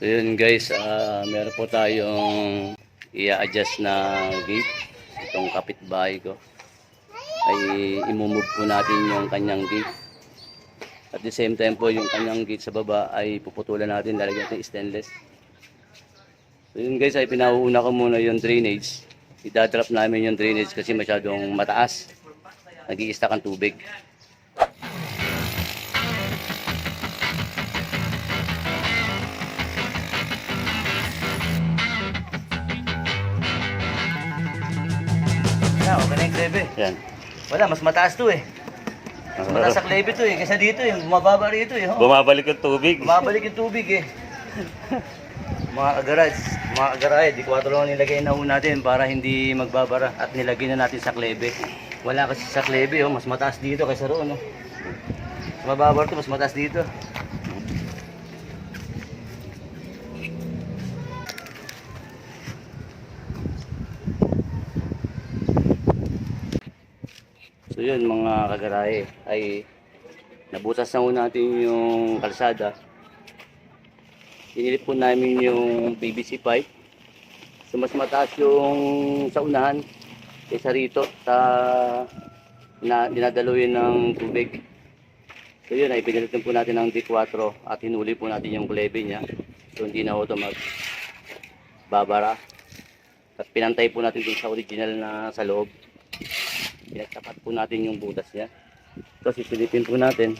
So yun guys, ah, meron po tayong i-adjust na gate. Itong kapitbahay ko. Ay imumove po natin yung kanyang gate. At the same time po yung kanyang gate sa baba ay puputulan natin lalagyan natin stainless. So yun guys ay pinauuna ko muna yung drainage. Idadrop namin yung drainage kasi masyadong mataas. nag i ang tubig. Klebe. Yan. Wala, mas mataas to eh. Mas mataas sa klebe to eh. Kaysa dito yung bumababa rito eh. Oh. Bumabalik yung tubig. Bumabalik yung tubig eh. mga kagaraj, mga kagaray, di ko lang nilagay na ho natin para hindi magbabara at nilagay na natin sa klebe. Wala kasi sa klebe oh, mas mataas dito kaysa roon oh. Mas mababa to, mas mataas dito. So yun mga kagarahe ay nabutas na ho natin yung kalsada. Inilip po namin yung PVC pipe. So mas mataas yung sa unahan kaysa rito sa na dinadaluyan ng tubig. So yun ay pinalitan po natin ng D4 at hinuli po natin yung kulebe niya. So hindi na auto mag babara. At pinantay po natin dun sa original na sa loob. Pinagtapat po natin yung butas niya. Ito, sisilipin po natin.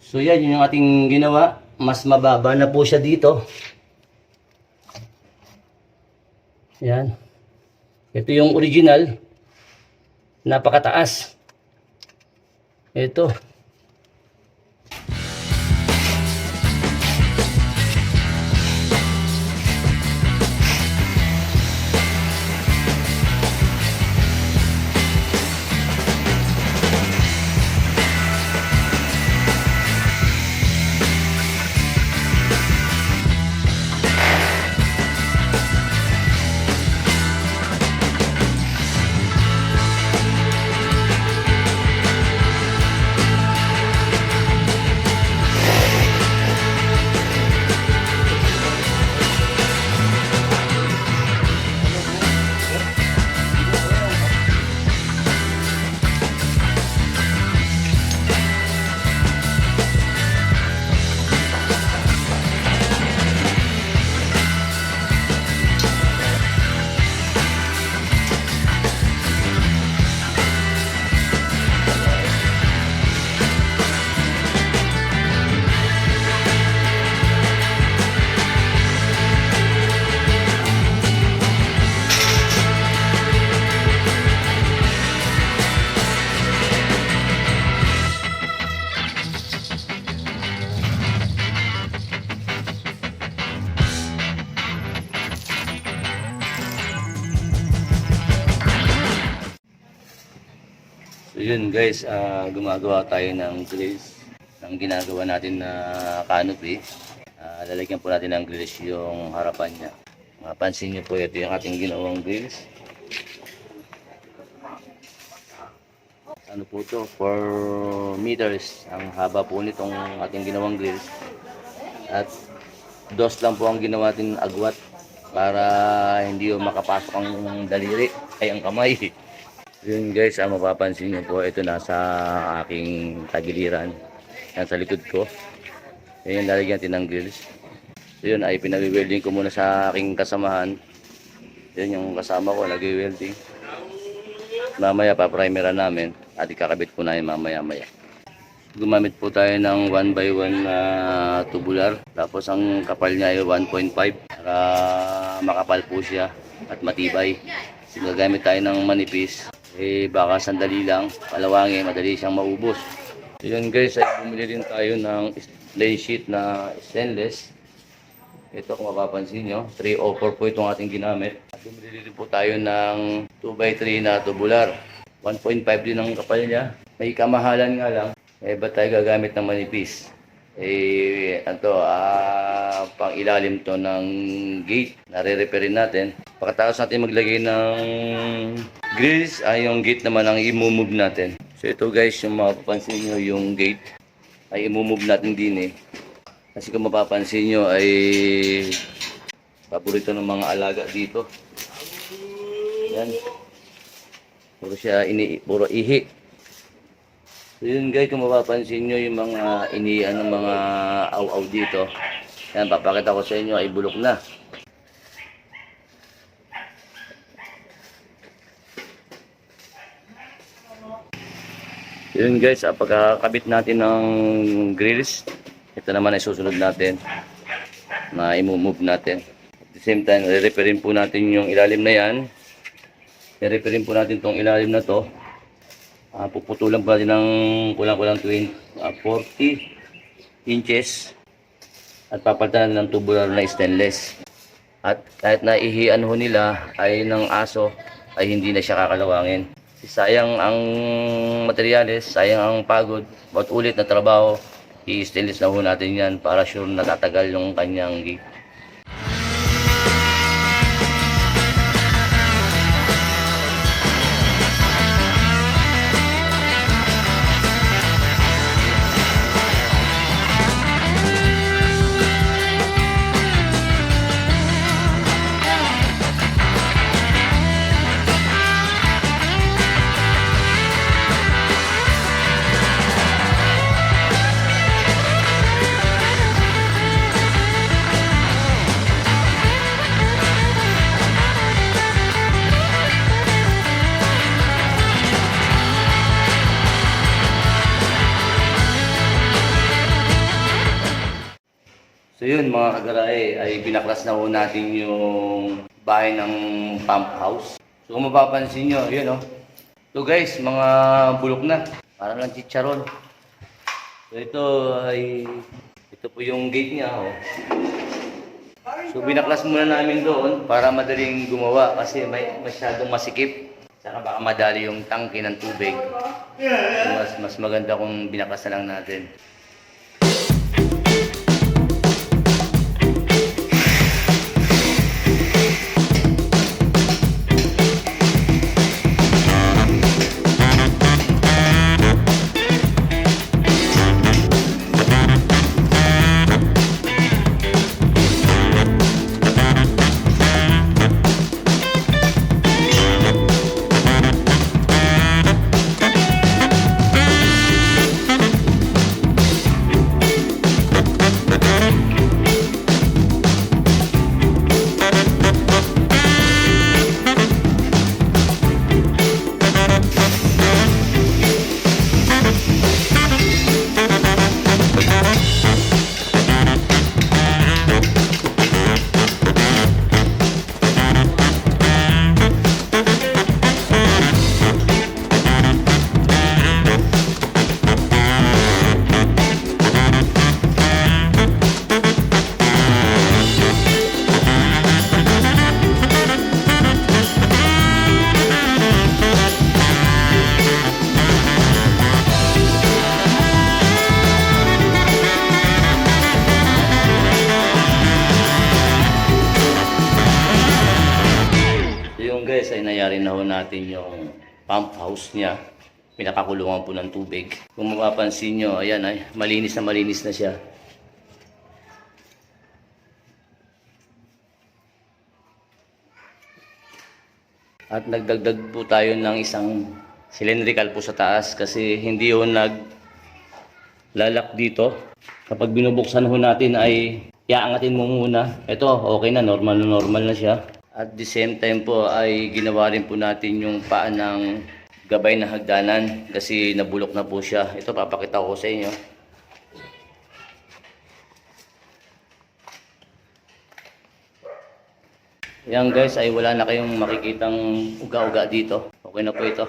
So yan, yun yung ating ginawa. Mas mababa na po siya dito. Yan. Ito yung original. Napakataas. Ito. Yun guys, ah, gumagawa tayo ng glaze ng ginagawa natin na canopy. Ah, lalagyan po natin ng glaze yung harapan niya. Mapansin niyo po ito yung ating ginawang glaze. Ano po to? 4 meters ang haba po nitong ating ginawang glaze. At dos lang po ang ginawa natin agwat para hindi yung makapasok ang daliri ay ang kamay. Yun guys, ang mapapansin nyo po, ito nasa aking tagiliran. Yan sa likod ko. Yan yung lalagyan natin ng grills. So yun ay pinag-welding ko muna sa aking kasamahan. Yan yung kasama ko, nag-welding. Mamaya pa primeran namin at ikakabit po namin mamaya maya. Gumamit po tayo ng 1 by 1 na tubular. Tapos ang kapal niya ay 1.5 para makapal po siya at matibay. Gagamit tayo ng manipis. Eh baka sandali lang, palawangin, madali siyang maubos. So yun guys, ay bumili rin tayo ng lay sheet na stainless. Ito kung mapapansin nyo, 304 po itong ating ginamit. At Bumili rin po tayo ng 2x3 na tubular. 1.5 din ang kapal niya. May kamahalan nga lang. Eh, ba't tayo gagamit ng manipis? Eh, ano ah, pang ilalim to ng gate. Nare-repairin natin. Pagkatapos natin maglagay ng grills, ay yung gate naman ang i-move natin. So ito guys, yung mapapansin nyo, yung gate ay imumove natin din eh. Kasi kung mapapansin nyo ay paborito ng mga alaga dito. Yan. Puro siya ini, puro ihi. So yun guys, kung mapapansin nyo yung mga inian ng mga aw-aw dito. Yan, papakita ko sa inyo ay bulok na. Yun guys, ah, pagkakabit natin ng grills, ito naman ay susunod natin na i-move natin. At the same time, re-repairin po natin yung ilalim na yan. I-repairin po natin tong ilalim na to. Ah, puputulan pa natin ng kulang-kulang 20, ah, 40 inches at papalitan ng tubular na stainless. At kahit na ihian ho nila ay ng aso ay hindi na siya kakalawangin. Sayang ang materyales, sayang ang pagod, bawat ulit na trabaho, i-stainless na ho natin yan para sure na tatagal yung kanyang gate. Mga kagarae, ay binaklas na ho natin yung bahay ng pump house. So kung mapapansin nyo, yun oh. So guys, mga bulok na. Parang lang chicharon. So ito ay, ito po yung gate niya oh. So binaklas muna namin doon para madaling gumawa kasi may masyadong masikip. Saka baka madali yung tangke ng tubig. So, mas, mas maganda kung binaklas na lang natin. Pinapakulungan po ng tubig. Kung mapapansin nyo, ayan ay malinis na malinis na siya. At nagdagdag po tayo ng isang cylindrical po sa taas kasi hindi ho nag lalak dito. Kapag binubuksan ho natin ay iaangatin mo muna. Ito, okay na, normal na normal na siya. At the same time po ay ginawa rin po natin yung paa ng gabay na hagdanan kasi nabulok na po siya. Ito, papakita ko sa inyo. Yan guys ay wala na kayong makikitang uga-uga dito. Okay na po ito.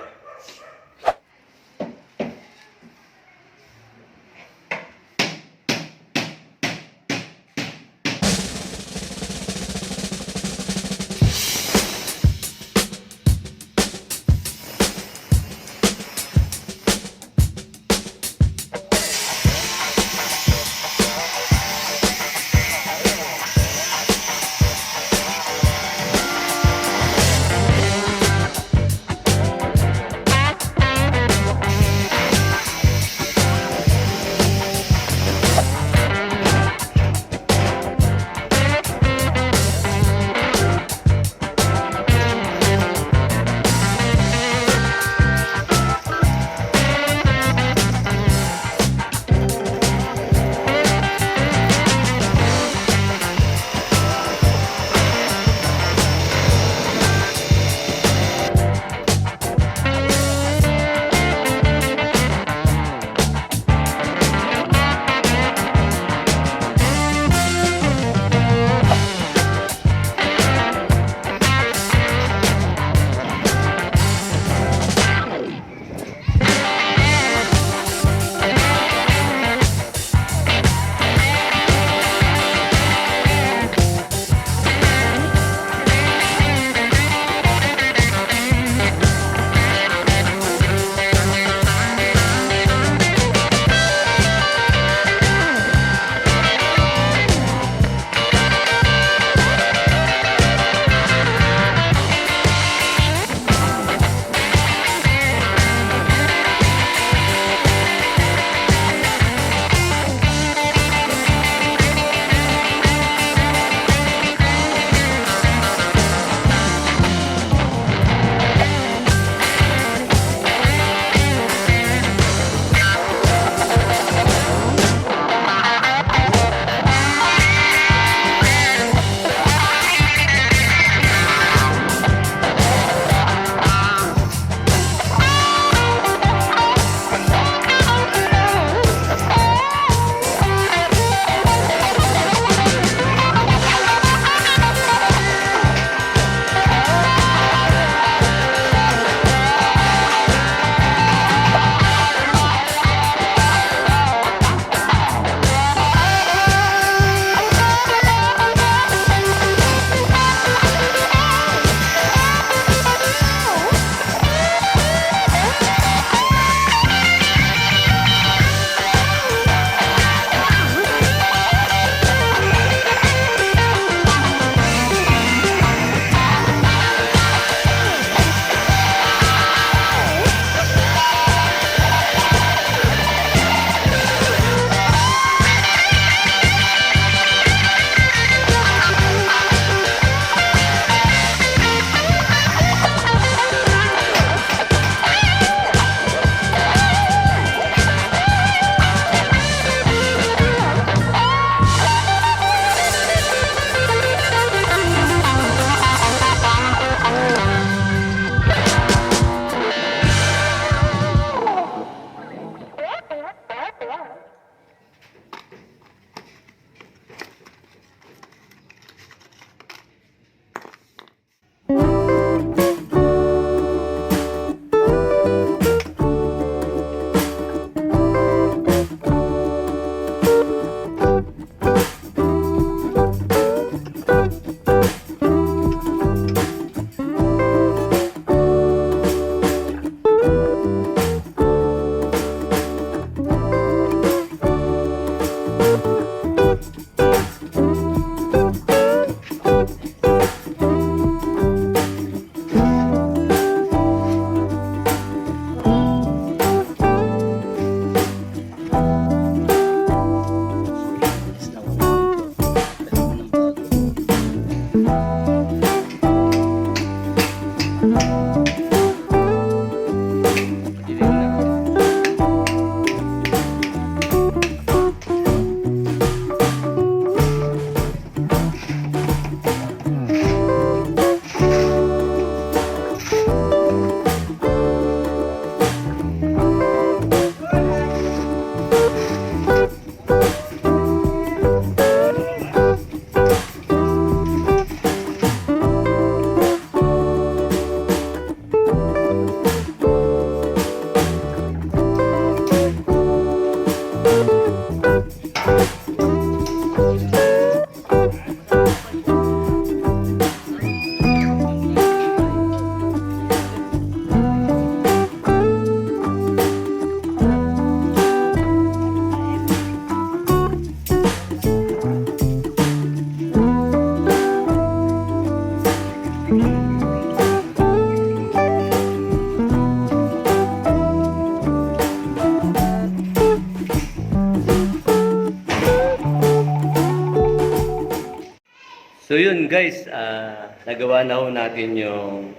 So yun guys, ah, nagawa na ho natin yung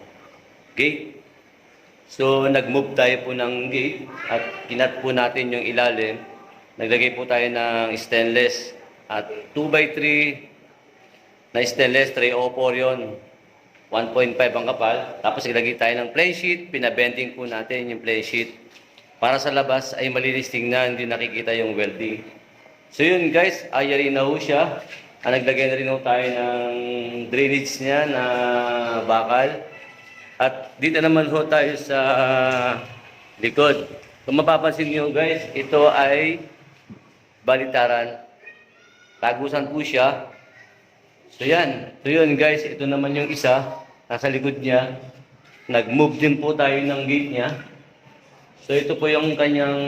gate. So nag-move tayo po ng gate at kinat po natin yung ilalim. Naglagay po tayo ng stainless at 2x3 na stainless, 304 yun. 1.5 ang kapal. Tapos ilagay tayo ng plane sheet, pinabending po natin yung plane sheet. Para sa labas ay malinis tingnan, hindi nakikita yung welding. So yun guys, ayari na ho siya. Ah, naglagay na rin ho tayo ng drainage niya na bakal. At dito naman ho tayo sa likod. Kung mapapansin niyo guys, ito ay balitaran. Tagusan po siya. So yan. So yun guys, ito naman yung isa. Nasa likod niya. Nag-move din po tayo ng gate niya. So ito po yung kanyang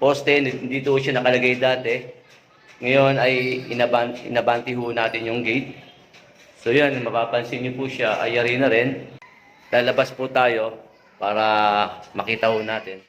poste. Dito siya nakalagay dati. Ngayon ay inaban inabanti ho natin yung gate. So yan, mapapansin niyo po siya, ayari na rin. Lalabas po tayo para makita ho natin.